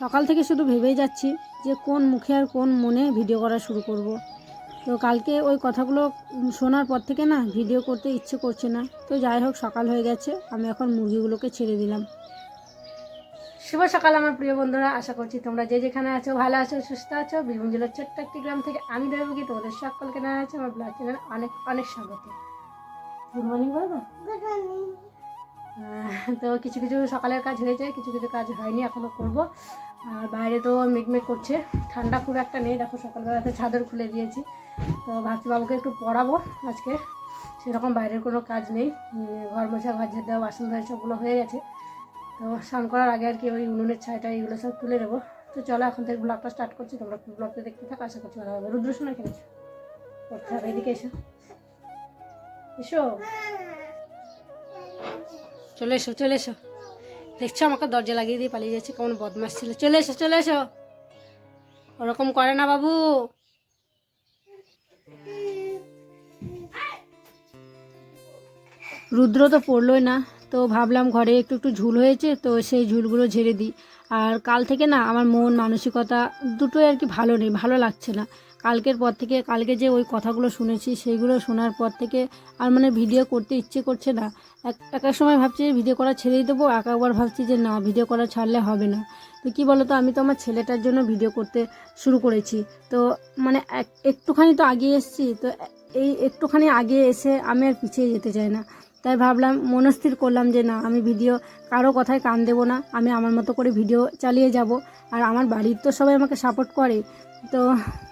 সকাল থেকে শুধু ভেবেই যাচ্ছি যে কোন মুখে আর কোন মনে ভিডিও করা শুরু করব। তো কালকে ওই কথাগুলো শোনার পর থেকে না ভিডিও করতে ইচ্ছে করছে না। তো যাই হোক সকাল হয়ে গেছে আমি এখন মুরগিগুলোকে ছেড়ে দিলাম। শুভ সকাল আমার প্রিয় বন্ধুরা আশা করছি তোমরা যে যেখানে আছো ভালো আছো সুস্থ আছো। বীরভূম জেলার ছোট্ট একটি গ্রাম থেকে আমি দেবকি তোমাদের সকলকে না আছে আমার ব্লগ চ্যানেল অনেক অনেক স্বাগত। গুড মর্নিং বলব তো কিছু কিছু সকালের কাজ হয়েছে কিছু কিছু কাজ হয়নি এখনও করব। আর বাইরে তো মেঘমেঘ করছে। ঠান্ডা খুব একটা নেই। দেখো সকালবেলাতে চাদর খুলে দিয়েছি। তো ভাবছি বাবুকে একটু পড়াবো আজকে। সেরকম বাইরের কোনো কাজ নেই। ঘর মোছা ঘর ঝেড়ে দেওয়া, বাসন ধোয়া সবগুলো হয়ে গেছে। তো স্নান করার আগে আর কি ওই উনুনের ছাইটা এইগুলো সব তুলে দেবো তো চলো এখন থেকে ব্লগটা স্টার্ট করছি। তোমরা ব্লগটা দেখতে থাকো, আশা করছি ভালো হবে। রুদ্র শোনা খেলেছো? করতে হবে, এদিকে এসো। এসো। চলে এসো চলে এসো। দেখছ, আমাকে দরজা লাগিয়ে দিয়ে পালিয়ে যাচ্ছে, কেমন বদমাস ছিল। চলে এসো চলে এসো। ওরকম করে না, বাবু। রুদ্র তো পড়লোই না, তো ভাবলাম ঘরে একটু একটু ঝুল হয়েছে, তো সেই ঝুলগুলো ঝেড়ে দিই। আর কাল থেকে না, আমার মন, মানসিকতা দুটোই আর কি ভালো নেই, ভালো লাগছে না। কালকের পর থেকে কালকে যে ওই কথাগুলো শুনেছি, সেইগুলো শোনার পর থেকে আর মানে ভিডিও করতে ইচ্ছে করছে না। এক এক এক সময় ভাবছি যে ভিডিও করা ছেড়েই দেবো, এক একবার ভাবছি যে না ভিডিও করা ছাড়লে হবে না। তো কী বলো তো আমি তো আমার ছেলেটার জন্য ভিডিও করতে শুরু করেছি। তো মানে এক একটুখানি তো আগিয়ে এসেছি, তো এই একটুখানি আগে এসে আমি আর পিছিয়ে যেতে চাই না। তাই ভাবলাম, মনস্থির করলাম যে না, আমি ভিডিও কারও কথায় কান দেবো না, আমি আমার মতো করে ভিডিও চালিয়ে যাব। আর আমার বাড়ির তো সবাই আমাকে সাপোর্ট করে। তো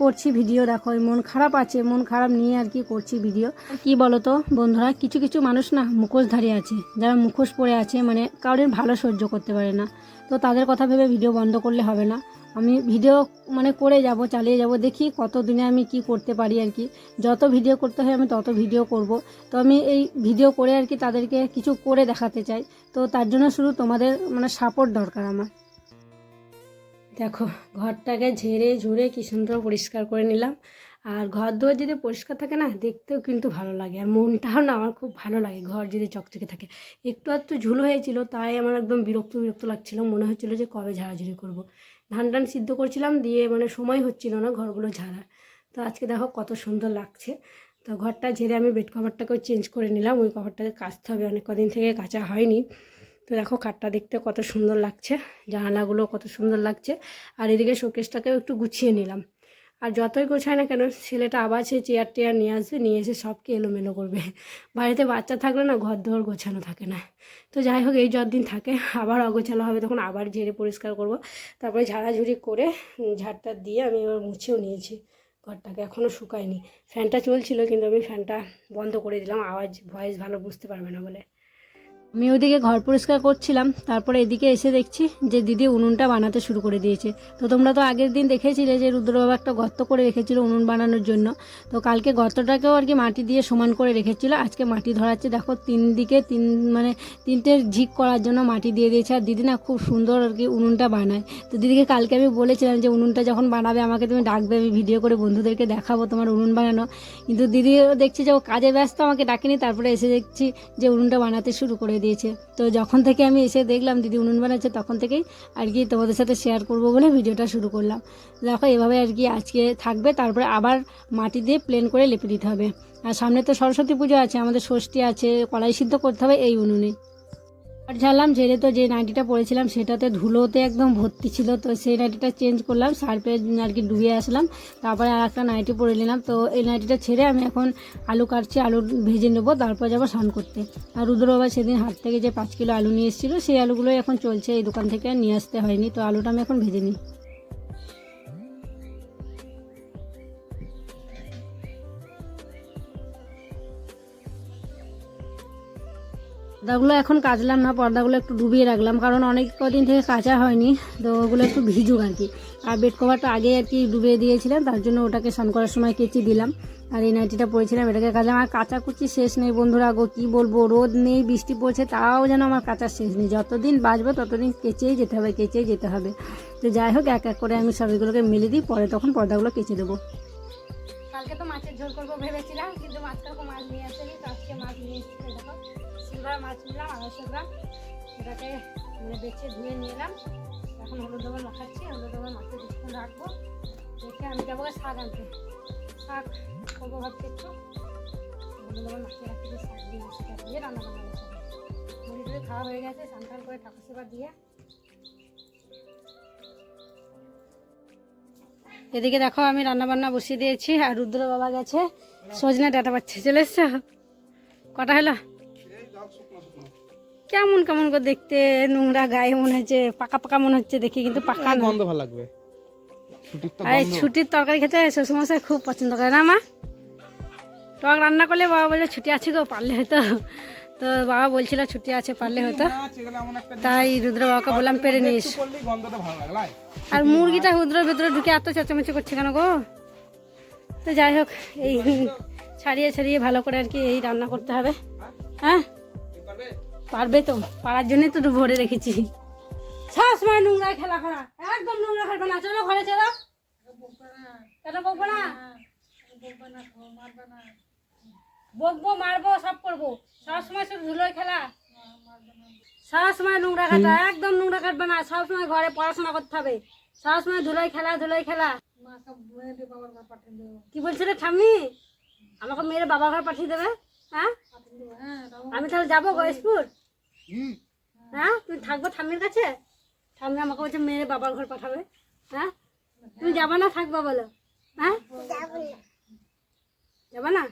করছি ভিডিও, দেখো মন খারাপ আছে, মন খারাপ নিয়ে আর কি করছি ভিডিও। কি বলো তো বন্ধুরা, কিছু কিছু মানুষ না মুখোশধারী আছে, যারা মুখোশ পরে আছে মানে কারোর ভালো সহ্য করতে পারে না। তো তাদের কথা ভেবে ভিডিও বন্ধ করলে হবে না। আমি ভিডিও মানে করে যাব, চালিয়ে যাব, দেখি কত দিনে আমি কি করতে পারি আর কি। যত ভিডিও করতে হয়, আমি তত ভিডিও করব। তো আমি এই ভিডিও করে আর কি তাদেরকে কিছু করে দেখাতে চাই। তো তার জন্য শুধু তোমাদের মানে সাপোর্ট দরকার আমার। দেখো, ঘরটাকে ঝেড়ে ঝুড়ে কি সুন্দর পরিষ্কার করে নিলাম। আর ঘর দুয়ার যদি পরিষ্কার থাকে না, দেখতেও কিন্তু ভালো লাগে। আর মনটাও না আমার খুব ভালো লাগে, ঘর যদি চকচকে থাকে। একটু একটু ঝুলো হয়েছিল, তাই আমার একদম বিরক্ত বিরক্ত লাগছিল। মনে হচ্ছিল যে কবে ঝাড়াঝুড়ি করব। ধান টান সিদ্ধ করছিলাম, দিয়ে মানে সময় হচ্ছিল না ঘরগুলো ঝাড়ার। তো আজকে দেখো কত সুন্দর লাগছে। তো ঘরটা ঝেড়ে আমি বেড কভারটাকেও চেঞ্জ করে নিলাম। ওই কভারটাকে কাচতে হবে, অনেক কদিন থেকে কাচা হয়নি। তো দেখো কাঠটা দেখতে কত সুন্দর লাগছে, জানালাগুলো কত সুন্দর লাগছে। আর এদিকে শোকেসটাকেও একটু গুছিয়ে নিলাম। আর যতই গোছায় না কেন, ছেলেটা আবার সেই চেয়ার টেয়ার নিয়ে আসবে, নিয়ে এসে সবকে এলোমেলো করবে। বাড়িতে বাচ্চা থাকলে না ঘর দোর গোছানো থাকে না। তো যাই হোক, এই যতদিন থাকে, আবার অগোছালো হবে, তখন আবার ঝেড়ে পরিষ্কার করব। তারপরে ঝাড়াঝুড়ি করে ঝাড়টা দিয়ে আমি এবার মুছেও নিয়েছি ঘরটাকে এখনও শুকায়নি। ফ্যানটা চলছিল, কিন্তু আমি ফ্যানটা বন্ধ করে দিলাম। আওয়াজ, ভয়েস ভালো বুঝতে পারবে না বলে। আমি ওদিকে ঘর পরিষ্কার করছিলাম, তারপরে এদিকে এসে দেখছি যে দিদি উনুনটা বানাতে শুরু করে দিয়েছে। তো তোমরা তো আগের দিন দেখেছিলে যে রুদ্রবাবা একটা গর্ত করে রেখেছিল উনুন বানানোর জন্য। তো কালকে গর্তটাকেও আর কি মাটি দিয়ে সমান করে রেখেছিল। আজকে মাটি ধরাচ্ছে, দেখো তিন দিকে তিন মানে তিনটে ঝিক করার জন্য মাটি দিয়ে দিয়েছে। আর দিদি না খুব সুন্দর আর কি উনুনটা বানায়। তো দিদিকে কালকে আমি বলেছিলাম যে উনুনটা যখন বানাবে আমাকে তুমি ডাকবে, আমি ভিডিও করে বন্ধুদেরকে দেখাবো তোমার উনুন বানানো। কিন্তু দিদিও দেখছি যে ও কাজে ব্যস্ত, আমাকে ডাকেনি। তারপরে এসে দেখছি যে উনুনটা বানাতে শুরু করে দিয়েছে। তো যখন থেকে আমি এসে দেখলাম দিদি উনুন বানাচ্ছে, তখন থেকেই আর কি তোমাদের সাথে শেয়ার করব বলে ভিডিওটা শুরু করলাম। দেখো, এভাবে আর কি আজকে থাকবে, তারপরে আবার মাটি দিয়ে প্লেন করে লেপে দিতে হবে। আর সামনে তো সরস্বতী পুজো আছে, আমাদের ষষ্ঠী আছে, কলাই সিদ্ধ করতে হবে এই উনুনে। ঝাড়লাম ঝেড়ে তো যে নাইটিটা পরেছিলাম, সেটাতে ধুলোতে একদম ভর্তি ছিল, তো সেই নাইটিটা চেঞ্জ করলাম সার্ফে আর কি ডুবে আসলাম। তারপরে আর একটা নাইটি পরে নিলাম, তো এই নাইটিটা ছেড়ে আমি এখন আলু কাটছি, আলু ভেজে নেব, তারপর যাব স্নান করতে। আর রুদ্র বাবা সেদিন হাট থেকে যে পাঁচ কিলো আলু নিয়ে এসেছিল, সেই আলুগুলোই এখন চলছে, এই দোকান থেকে নিয়ে আসতে হয়নি, তো আলুটা আমি এখন ভেজে নিই। পর্দাগুলো এখন কাচলাম না, পর্দাগুলো একটু ডুবিয়ে রাখলাম, কারণ অনেক কদিন থেকে কাচা হয়নি, তো ওগুলো একটু ভিজুক আর কি। আর বেড কভারটা আগে আর কি ডুবিয়ে দিয়েছিলাম, তার জন্য ওটাকে স্নান করার সময় কেচে দিলাম, আর এই নাইটিটা পরেছিলাম, এটাকে কাচলাম। আর কাঁচা কুচি শেষ নেই বন্ধুরা গো, কী বলব, রোদ নেই, বৃষ্টি পড়ছে, তাও যেন আমার কাঁচা শেষ নেই। যতদিন বাঁচবো, ততদিন কেচেই যেতে হবে, কেচেই যেতে হবে। তো যাই হোক, এক এক করে আমি সবগুলোকে মেলে দিই, পরে তখন পর্দাগুলো কেচে দেবো। কালকে তো মাছের ঝোল করব ভেবেছিলাম, কিন্তু মাছ কাকু মাছ নিয়ে আসেনি, তো আজকে মাছ নিয়ে এসেছি দেখো। সিলভার মাছ নিলাম আড়াইশো গ্রাম এটাকে মানে বেছে ধুয়ে নিলাম। এখন হলুদ লবণ মাখাচ্ছি, হলুদ লবণ মাখিয়ে কিছুক্ষণ রাখব। রেখে আমি যাব শাক আনতে। শাক করব ভাবছি একটু। হলুদ লবণ মাখিয়ে রাখছি, যে শাক দিয়ে, সেটা দিয়ে রান্না বান্না হবে মুড়ি টুড়ি খাওয়া হয়ে গেছে, স্নান করে ঠাকুর সেবা দিয়ে। এদিকে দেখো, আমি রান্না বান্না বসিয়ে দিয়েছি, আর রুদ্র বাবা গেছে। সজনে ডাটা পাচ্ছে চলে এসছো? কটা হলো? কেমন কেমন করে দেখতে নোংরা গায়ে মনে হচ্ছে পাকা পাকা মনে হচ্ছে দেখি কিন্তু পাকা না। গন্ধ ভালো লাগবে। ছুটির তরকারি খেতে শ্বশুরমশাই খুব পছন্দ করে না মা? টক রান্না করলে বাবা বলে ছুটি আছে গো পারলে হয়তো। তো বাবা বলছিল ছুটি আছে পারলে একটা তাই রুদ্র বাবাকে বললাম পেরে নিস। আর মুরগিটা রুদ্রের ভেতরে ঢুকে এত চেঁচামেচি করছে কেন গো? তো যাই হোক এই ছাড়িয়ে ছাড়িয়ে ভালো করে আর কি এই রান্না করতে হবে। হ্যাঁ? পারবে তো? পারার জন্যই তো ভরে রেখেছি। সবসময় নোংরা খেলা করা। একদম নোংরা খেলবে না। চলো ঘরে চলো। কেন বকবো না? বকবো মারবো সব করব। সবসময় শুধু ধুলোয় খেলা। সবসময় নোংরা খাটা একদম নোংরা কাটবে না। সবসময় ঘরে পড়াশোনা করতে হবে। সবসময় ধুলোয় খেলা ধুলোয় খেলা। কি বলছে রে ঠাম্মি? আমাকে মেরে বাবা ঘর পাঠিয়ে দেবে? হ্যাঁ? আমি তাহলে যাব গয়েশপুর? হ্যাঁ? তুমি থাকব ঠাম্মির কাছে? ঠাম্মি আমাকে বলছে মেরে বাবার ঘর পাঠাবে। হ্যাঁ? তুমি যাবা না থাকবা বলো? হ্যাঁ? যাবা না?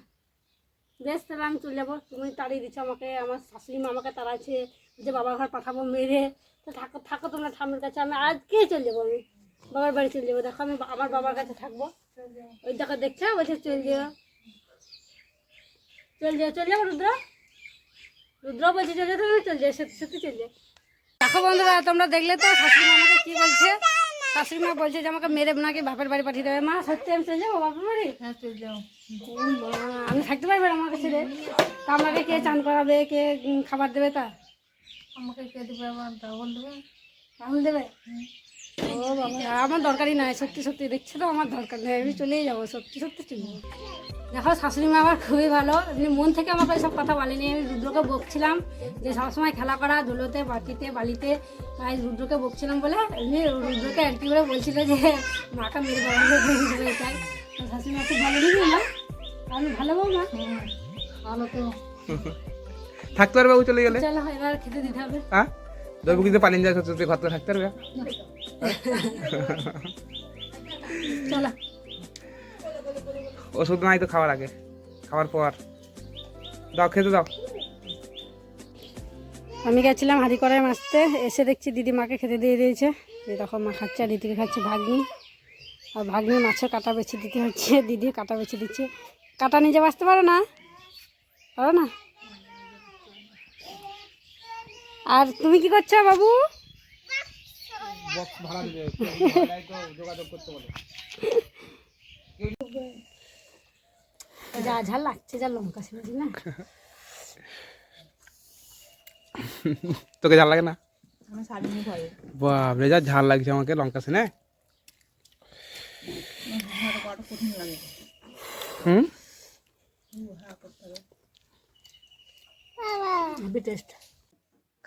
বেশ তাহলে আমি চলে যাব। তুমি তাড়িয়ে দিচ্ছ আমাকে। আমার শাশুড়ি মা আমাকে তাড়াচ্ছে যে বাবার ঘর পাঠাবো মেরে তো থাকো থাকো তোমরা ঠাম্মির কাছে। আমি আজকেই চলে যাব। আমি বাবার বাড়ি চলে যাব। দেখো আমি আমার বাবার কাছে থাকব। ওই দেখো দেখছ? বলছে চলে যাও। চল যাও চল যাব রুদ্র। রুদ্র বলছে চলে যেতে চল যাও সত্যি সত্যি চল যাও দেখো বন্ধুরা তোমরা দেখলে তো শাশুড়ি মা আমাকে কি বলছে? শাশুড়ি মা বলছে যে আমাকে মেরে নাকি বাপের বাড়ি পাঠিয়ে দেবে। মা সত্যি আমি চলে যাব বাপের বাড়ি? হ্যাঁ চলে যাও। আমি থাকতে পারব না আমাকে ছেড়ে। তা আমাকে কে চান করাবে কে খাবার দেবে তা? আমাকে কে দিবে ডাবল দেবে। রাহুল দেবে? ও বাবা আমার দরকারই নাই সত্যি সত্যি দেখছ তো আমার দরকার নেই আমি চলেই যাব সত্যি সত্যি চলে যাব। দেখো শাশুড়ি মা আমার খুবই ভালো এমনি মন থেকে আমাকে সব কথা বলেনি আমি রুদ্রকে বকছিলাম যে সবসময় খেলা করা ধুলোতে বাটিতে বালিতে তাই রুদ্রকে বকছিলাম বলে এমনি রুদ্রকে একটি করে বলছিল যে মাকে মেরে বাবা দেবে এটাই তো শাশুড়ি মা খুব ভালো নিবি মা আমি ভালো বউ মা। ভালো তো। থাকতে পারবে চলে গেলে। চলো এবার খেতে দিতে হবে। হ্যাঁ দৈবকিতে পানি যায় সত্যি ঘর থেকে থাকতে পারবে। ওষুধ নাই তো খাওয়ার আগে খাওয়ার পর। দাও খেতে দাও। আমি গেছিলাম হাঁড়ি কড়াই মাছতে এসে দেখছি দিদি মাকে খেতে দিয়ে দিয়েছে। দেখো মা খাচ্ছে আর দিদিকে খাচ্ছে ভাগ্নি। আর ভাগ্নি মাছের কাটা বেছে দিতে হচ্ছে দিদি কাটা বেছে দিচ্ছে। কাটা নিজে বাঁচতে পারো না? পারো না? আর তুমি কি করছ বাবু? বক্স ভাড়া দিবে। যোগাযোগ করতে বলো। যা ঝাল লাগছে যা লঙ্কা ছিল না? তোকে ঝাল লাগে না? আমি শাড়ি নিয়ে খাই বাপরে যা ঝাল লাগছে আমাকে লঙ্কা সিনে হাতে কটা কঠিন লাগে হুম? হেভি টেস্ট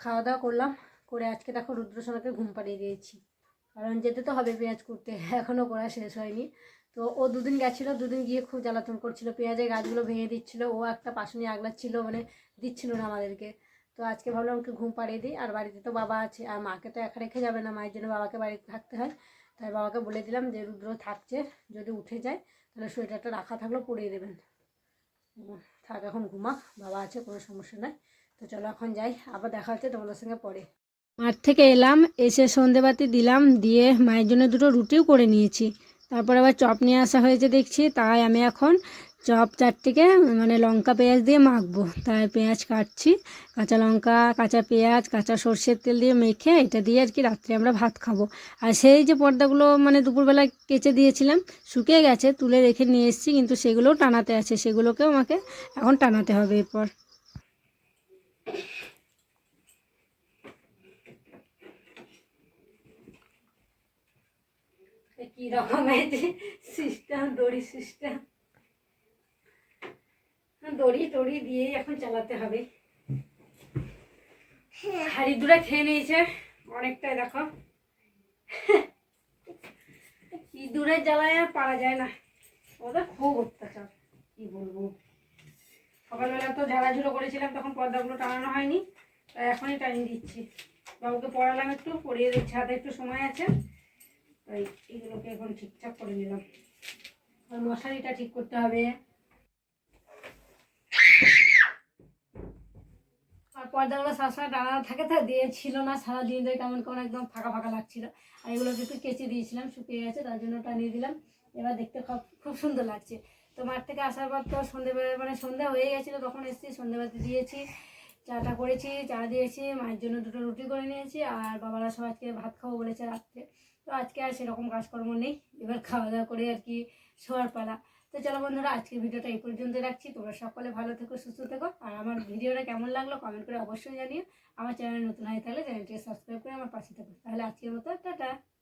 খাওয়া দাওয়া করলাম, করে আজকে দেখো রুদ্রসোনাকে ঘুম পাড়িয়ে দিয়েছি। কারণ যেতে তো হবে পেঁয়াজ করতে এখনও করা শেষ হয়নি। তো ও দুদিন গেছিল, দুদিন গিয়ে খুব জ্বালাতন করছিল। পেঁয়াজের গাছগুলো ভেঙে দিচ্ছিল, ও একটা পাশুনি আগলাচ্ছিল মানে দিচ্ছিল না আমাদেরকে। তো আজকে ভাবলাম ওকে ঘুম পাড়িয়ে দিই, আর বাড়িতে তো বাবা আছে, আর মাকে তো একা রেখে যাবে না, মায়ের জন্য বাবাকে বাড়িতে থাকতে হয়। তাই বাবাকে বলে দিলাম যে, রুদ্র থাকছে, যদি উঠে যায়, তাহলে সোয়েটারটা রাখা থাকলেও পরিয়ে দেবেন। থাক, এখন ঘুমা, বাবা আছে, কোনো সমস্যা নাই। তো চলো এখন যাই, আবার দেখা হচ্ছে তোমাদের সঙ্গে পরে। মাঠ থেকে এলাম, এসে সন্ধেবাতি দিলাম, দিয়ে মায়ের জন্য দুটো রুটিও করে নিয়েছি। তারপর আবার চপ নিয়ে আসা হয়েছে দেখছি, তাই আমি এখন চপ চারটিকে মানে লঙ্কা, পেঁয়াজ দিয়ে মাখবো। তাই পেঁয়াজ কাটছি, কাঁচা লঙ্কা, কাঁচা পেঁয়াজ, কাঁচা সর্ষের তেল দিয়ে মেখে এটা দিয়ে আর কি রাত্রে আমরা ভাত খাব। আর সেই যে পর্দাগুলো মানে দুপুরবেলা কেচে দিয়েছিলাম, শুকিয়ে গেছে, তুলে রেখে নিয়ে এসেছি, কিন্তু সেগুলোও টানাতে আছে, সেগুলোকেও আমাকে এখন টানাতে হবে এরপর। কি রকম সিস্টেম, দড়ি সিস্টেম। দড়ি টড়ি দিয়েই এখন চালাতে হবে। হাড়ি দুটা খেয়ে নিয়েছে অনেকটাই, দেখো। ইঁদুরের জ্বালায় আর পারা যায় না। ওদের খুব অত্যাচার, কি বলব। সকালবেলা তো ঝাড়াঝুড়ো করেছিলাম, তখন পর্দাগুলো টানানো হয়নি। তাই এখনই টানিয়ে দিচ্ছি। বাবুকে পড়ালাম একটু, পড়িয়ে দিচ্ছি হাতে একটু সময় আছে। তাই এগুলোকে এখন ঠিকঠাক করে নিলাম। আর মশারিটা ঠিক করতে হবে। আর পর্দাগুলো সবসময় টানানো থাকে তো, দিয়ে ছিল না সারাদিন ধরে কেমন কেমন একদম ফাঁকা ফাঁকা লাগছিল। আর এগুলোকে একটু কেচে দিয়েছিলাম, শুকিয়ে গেছে, তার জন্য টানিয়ে দিলাম। এবার দেখতে খুব খুব সুন্দর লাগছে। তো মাঠ থেকে আসার পর তো সন্ধেবেলা মানে সন্ধ্যা হয়ে গেছিল, তখন এসেছি সন্ধ্যেবেলাতে দিয়েছি। চাটা করেছি, চা দিয়েছি, মায়ের জন্য দুটো রুটি করে নিয়েছি আর বাবারা সব আজকে ভাত খাব বলেছে রাত্রে। তো আজকে আর সেরকম কাজকর্ম নেই, এবার খাওয়া দাওয়া করে আর কি শোয়ার পালা। তো চলো বন্ধুরা, আজকের ভিডিওটা এই পর্যন্ত রাখছি। তোমরা সকলে ভালো থেকো, সুস্থ থেকো আর আমার ভিডিওটা কেমন লাগল কমেন্ট করে অবশ্যই জানিও। আমার চ্যানেল নতুন হয়ে থাকলে চ্যানেলটিকে সাবস্ক্রাইব করে আমার পাশে থাকো। তাহলে আজকের মতো, টাটা।